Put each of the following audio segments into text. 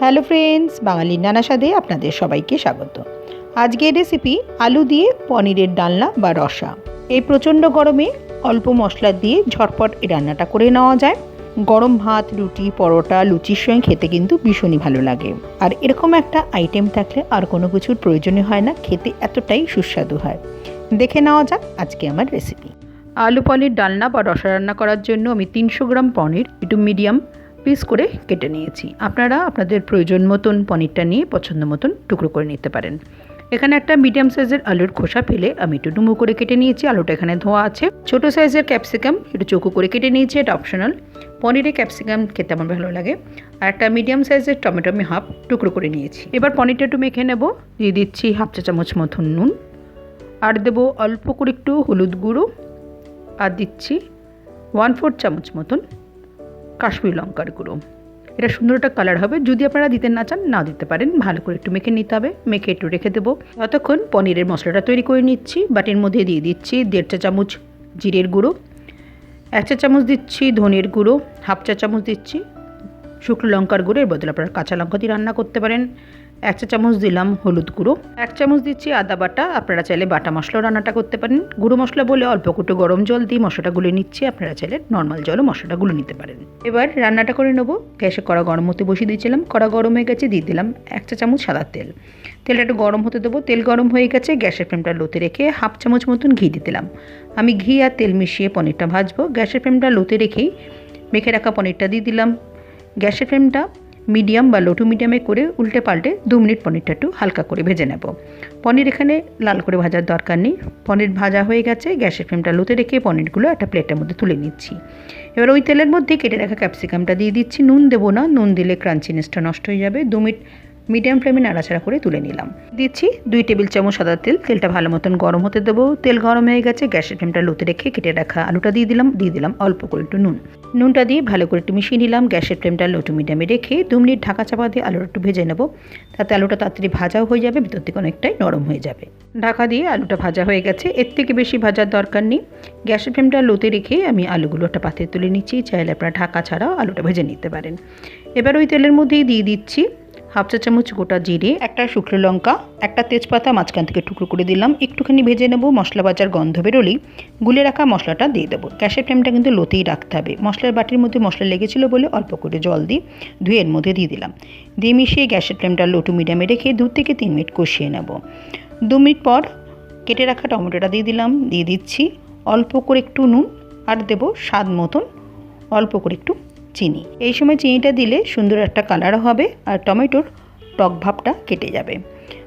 Hello friends, বাঙালির নানা স্বাদে আপনাদের সবাইকে স্বাগত। আজকের রেসিপি আলু দিয়ে পনিরের ডালনা বা রসা। এই প্রচণ্ড গরমে অল্প মশলা দিয়ে ঝটপট এই রান্নাটা করে নেওয়া যায়। গরম ভাত, রুটি, পরোটা, লুচির সঙ্গে খেতে কিন্তু ভীষণই ভালো লাগে। আর এরকম একটা আইটেম থাকলে আর কোনো কিছুর প্রয়োজনই হয় না, খেতে এতটাই সুস্বাদু হয়। দেখে নেওয়া যাক আজকে আমার রেসিপি আলু, পনির, ডালনা বা রসা রান্না করার জন্য আমি তিনশো গ্রাম পনির, একটু মিডিয়াম পিস করে কেটে নিয়েছি। আপনারা আপনাদের প্রয়োজন মতন পনিরটা নিয়ে পছন্দ মতন টুকরো করে নিতে পারেন। এখানে একটা মিডিয়াম সাইজের আলুর খোসা ফেলে আমি একটু ডুমো করে কেটে নিয়েছি। আলুটা এখানে ধোয়া আছে। ছোট সাইজের ক্যাপসিকাম একটু চৌকো করে কেটে নিয়েছি, এটা অপশনাল পনিরে ক্যাপসিকাম খেতে আমার ভালো লাগে। আর একটা মিডিয়াম সাইজের টমেটো আমি হাফ টুকরো করে নিয়েছি। এবার পনিরটা একটু মেখে নেব। দিয়ে দিচ্ছি হাফ চা চামচ মতন নুন। আর দেবো অল্প করে একটু হলুদ গুঁড়ো। আর দিচ্ছি ওয়ান ফোর চামচ মতন কাশ্মীর লঙ্কার গুঁড়ো। এটা সুন্দর একটা কালার হবে, যদি আপনারা দিতে না চান, না দিতে পারেন। ভালো করে একটু মেখে নিতে হবে। মেখে একটু রেখে দেবো। ততক্ষণ পনিরের মশলাটা তৈরি করে নিচ্ছি। বাটির মধ্যে দিয়ে দিচ্ছি দেড় চা চামচ জিরের গুঁড়ো, এক চা চামচ দিচ্ছি ধনের গুঁড়ো, হাফ চা চামচ দিচ্ছি শুকনো লঙ্কার গুঁড়ো এর বদলে আপনারা কাঁচা লঙ্কা দিয়ে রান্না করতে পারেন। এক চা চামচ দিলাম হলুদ গুঁড়ো। এক চামচ দিচ্ছি আদা বাটা। আপনারা চাইলে বাটা মশলাও রান্নাটা করতে পারেন। গুঁড়ো মশলা বলে অল্প কুটো গরম জল দিয়ে মশলাটা গুলে নিচ্ছি। আপনারা চাইলে নর্মাল জলও মশলাটা গুলে নিতে পারেন। এবার রান্নাটা করে নেব। গ্যাসে কড়া গরম হতে বসিয়ে দিয়েছিলাম। কড়া গরম হয়ে গেছে দিয়ে দিলাম এক চা চামচ সাদা তেল। তেলটা একটু গরম হতে দেবো। তেল গরম হয়ে গেছে। গ্যাসের ফ্লেমটা লোতে রেখে হাফ চামচ মতন ঘি দিলাম। আমি ঘি আর তেল মিশিয়ে পনিরটা ভাজবো। গ্যাসের ফ্লেমটা লোতে রেখেই মেখে রাখা পনিরটা দিয়ে দিলাম। গ্যাসের ফ্লেমটা মিডিয়াম বা লোটু মিডিয়ামে করে উল্টে পাল্টে দু মিনিট পনিরটা একটু হালকা করে ভেজে নেব। পনির এখানে লাল করে ভাজার দরকার নেই। পনির ভাজা হয়ে গেছে, গ্যাসের ফ্লেমটা লোতে রেখে পনিরগুলো একটা প্লেটের মধ্যে তুলে নিচ্ছি। এবার ওই তেলের মধ্যে কেটে রাখা ক্যাপসিকামটা দিয়ে দিচ্ছি। নুন দেবো না, নুন দিলে ক্রাঞ্চিনেসটা নষ্ট হয়ে যাবে। দু মিনিট মিডিয়াম ফ্লেমে নাড়াচাড়া করে তুলে নিলাম। দিচ্ছি দুই টেবিল চামচ সাদা তেল। তেলটা ভালো মতন গরম হতে দেবো। তেল গরম হয়ে গেছে। গ্যাসের ফ্লেমটা লোতে রেখে কেটে রাখা আলুটা দিয়ে দিলাম। দিয়ে দিলাম অল্প করে একটু নুন। নুনটা দিয়ে ভালো করে একটু মিশিয়ে নিলাম। গ্যাসের ফ্লেমটা লো টু মিডিয়ামে রেখে দু মিনিট ঢাকা চাপা দিয়ে আলুটা একটু ভেজে নেব। তাতে আলুটা তাড়াতাড়ি ভাজাও হয়ে যাবে, ভিতর থেকে অনেকটাই নরম হয়ে যাবে। ঢাকা দিয়ে আলুটা ভাজা হয়ে গেছে। এর থেকে বেশি ভাজার দরকার নেই। গ্যাসের ফ্লেমটা লোতে রেখে আমি আলুগুলো একটা পাত্রে তুলে নিচ্ছি। চাইলে আপনারা ঢাকা ছাড়াও আলুটা ভেজে নিতে পারেন। এবার ওই তেলের মধ্যেই দিয়ে দিচ্ছি হাফ চা চামচ গোটা জিরে, একটা শুকনো লঙ্কা, একটা তেজপাতা মাঝখান থেকে টুকরো করে দিলাম। একটুখানি ভেজে নেব মশলা বাজার গন্ধ বেরোলেই। গুলে রাখা মশলাটা দিয়ে দেবো। গ্যাসের ফ্লেমটা কিন্তু লোতেই রাখতে হবে। মশলার বাটির মধ্যে মশলা লেগেছিলো বলে অল্প করে জল দিয়ে ধুয়ে মধ্যে দিয়ে দিলাম। দিয়ে মিশিয়ে গ্যাসের ফ্লেমটা লো টু মিডিয়ামে রেখে দু থেকে তিন মিনিট কষিয়ে নেব। দু মিনিট পর কেটে রাখা টমেটোটা দিয়ে দিলাম। দিয়ে দিচ্ছি অল্প করে একটু নুন আর দেবো স্বাদ মতন অল্প করে একটু চিনি। এই সময় চিনিটা দিলে সুন্দর একটা কালার হবে আর টমেটোর টক ভাবটা কেটে যাবে।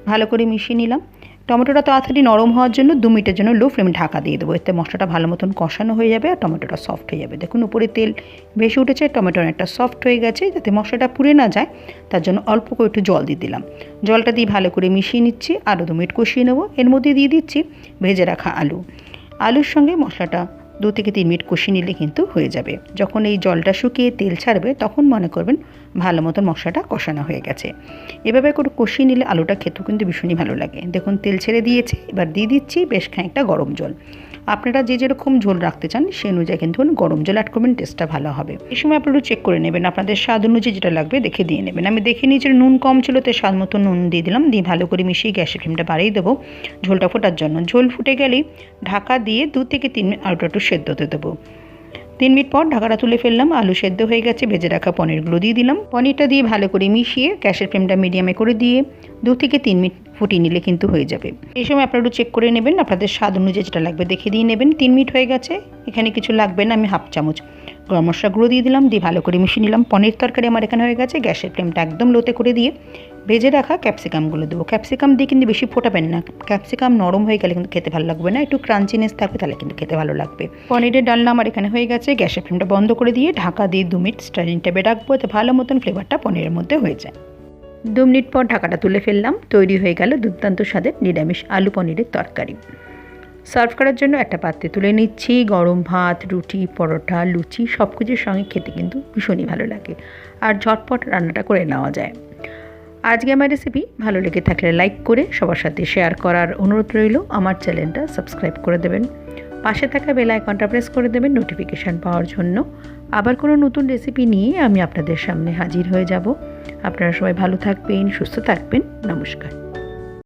ভালো করে মিশিয়ে নিলাম। টমেটোটা তাড়াতাড়ি নরম হওয়ার জন্য দু মিনিটের জন্য লো ফ্লেমে ঢাকা দিয়ে দেবো। এতে মশলাটা ভালো মতন কষানো হয়ে যাবে আর টমেটোটা সফট হয়ে যাবে। দেখুন, উপরে তেল ভেসে উঠেছে টমেটো অনেকটা সফট হয়ে গেছে। যাতে মশলাটা পুড়ে না যায়, তার জন্য অল্প করে একটু জল দিয়ে দিলাম। জলটা দিয়ে ভালো করে মিশিয়ে নিচ্ছি আরও দু মিনিট কষিয়ে নেব। এর মধ্যে দিয়ে দিচ্ছি ভেজে রাখা আলু। আলুর সঙ্গে মশলাটা দু থেকে তিন মিনিট কষিয়ে নিলে কিন্তু হয়ে যাবে। যখন এই জলটা শুকিয়ে তেল ছাড়বে, তখন মনে করবেন ভালো মতো মশলাটা কষানো হয়ে গেছে। এভাবে করে কষিয়ে নিলে আলুটা খেতেও কিন্তু ভীষণই ভালো লাগে। দেখুন, তেল ছেড়ে দিয়েছে, এবার দিয়ে দিচ্ছি বেশ খানিকটা গরম জল। আপনারা যে যেরকম ঝোল রাখতে চান সেই অনুযায়ী কিন্তু গরম জল অ্যাড করবেন টেস্টটা ভালো হবে। এই সময় আপনারা চেক করে নেবেন, আপনাদের স্বাদ অনুযায়ী যেটা লাগবে দেখে দিয়ে নেবেন। আমি দেখে নিয়েছি নুন কম ছিল তো স্বাদ মতো নুন দিয়ে দিলাম, দিয়ে ভালো করে মিশিয়ে গ্যাসের ফ্লেমটা বাড়িয়ে দেবো ঝোলটা ফোটার জন্য। ঝোল ফুটে গেলেই ঢাকা দিয়ে দু থেকে তিন মিনিট আলুটা একটু সেদ্ধ হতে দেবো। তিন মিনিট পর ঢাকাটা তুলে ফেললাম, আলু সেদ্ধ হয়ে গেছে, ভেজে রাখা পনিরগুলো দিয়ে দিলাম। পনিরটা দিয়ে ভালো করে মিশিয়ে গ্যাসের ফ্লেমটা মিডিয়ামে করে দিয়ে দু থেকে তিন মিনিট ফুটিয়ে নিলে কিন্তু হয়ে যাবে। এই সময় আপনারা একটু চেক করে নেবেন, আপনাদের স্বাদ অনুযায়ী যেটা লাগবে দেখে দিয়ে নেবেন। তিন মিনিট হয়ে গেছে, এখানে কিছু লাগবে না, আমি হাফ চামচ গরম মশলা গুঁড়ো দিয়ে দিলাম, দিয়ে ভালো করে মিশিয়ে নিলাম। পনির তরকারি আমার এখানে হয়ে গেছে, গ্যাসের ফ্লেমটা একদম লোতে করে দিয়ে ভেজে রাখা ক্যাপসিকামগুলো দেবো। ক্যাপসিকাম দিয়ে কিন্তু বেশি ফোটাবেন না, ক্যাপসিকাম নরম হয়ে গেলে কিন্তু খেতে ভালো লাগবে না, একটু ক্রাঞ্চিনেস থাকবে তাহলে কিন্তু খেতে ভালো লাগবে। পনিরের ডালনা আমার এখানে হয়ে গেছে, গ্যাসের ফ্লেমটা বন্ধ করে দিয়ে ঢাকা দিয়ে দু মিনিট স্টাইলিং ট্যাবে রাখব তো ভালো মতন ফ্লেভারটা পনিরের মধ্যে হয়ে যায়। দু মিনিট পর ঢাকাটা তুলে ফেললাম, তৈরি হয়ে গেল দুর্দান্ত স্বাদের নিরামিষ আলু পনিরের তরকারি। সার্ভ করার জন্য একটা পাত্রে তুলে নিচ্ছি। গরম ভাত, রুটি, পরোটা, লুচি সব কিছুর সঙ্গে খেতে কিন্তু ভীষণই ভালো লাগে। আর ঝটপট রান্নাটা করে নেওয়া যায়। আজকে আমার রেসিপি ভালো লেগে থাকলে লাইক করে সবার সাথে শেয়ার করার অনুরোধ রইল। আমার চ্যানেলটা সাবস্ক্রাইব করে দেবেন। পাশে থাকা বেল আইকনটা প্রেস করে দেবেন নোটিফিকেশান পাওয়ার জন্য। আবার কোনো নতুন রেসিপি নিয়ে আমি আপনাদের সামনে হাজির হয়ে যাব। আপনারা সবাই ভালো থাকবেন, সুস্থ থাকবেন। নমস্কার।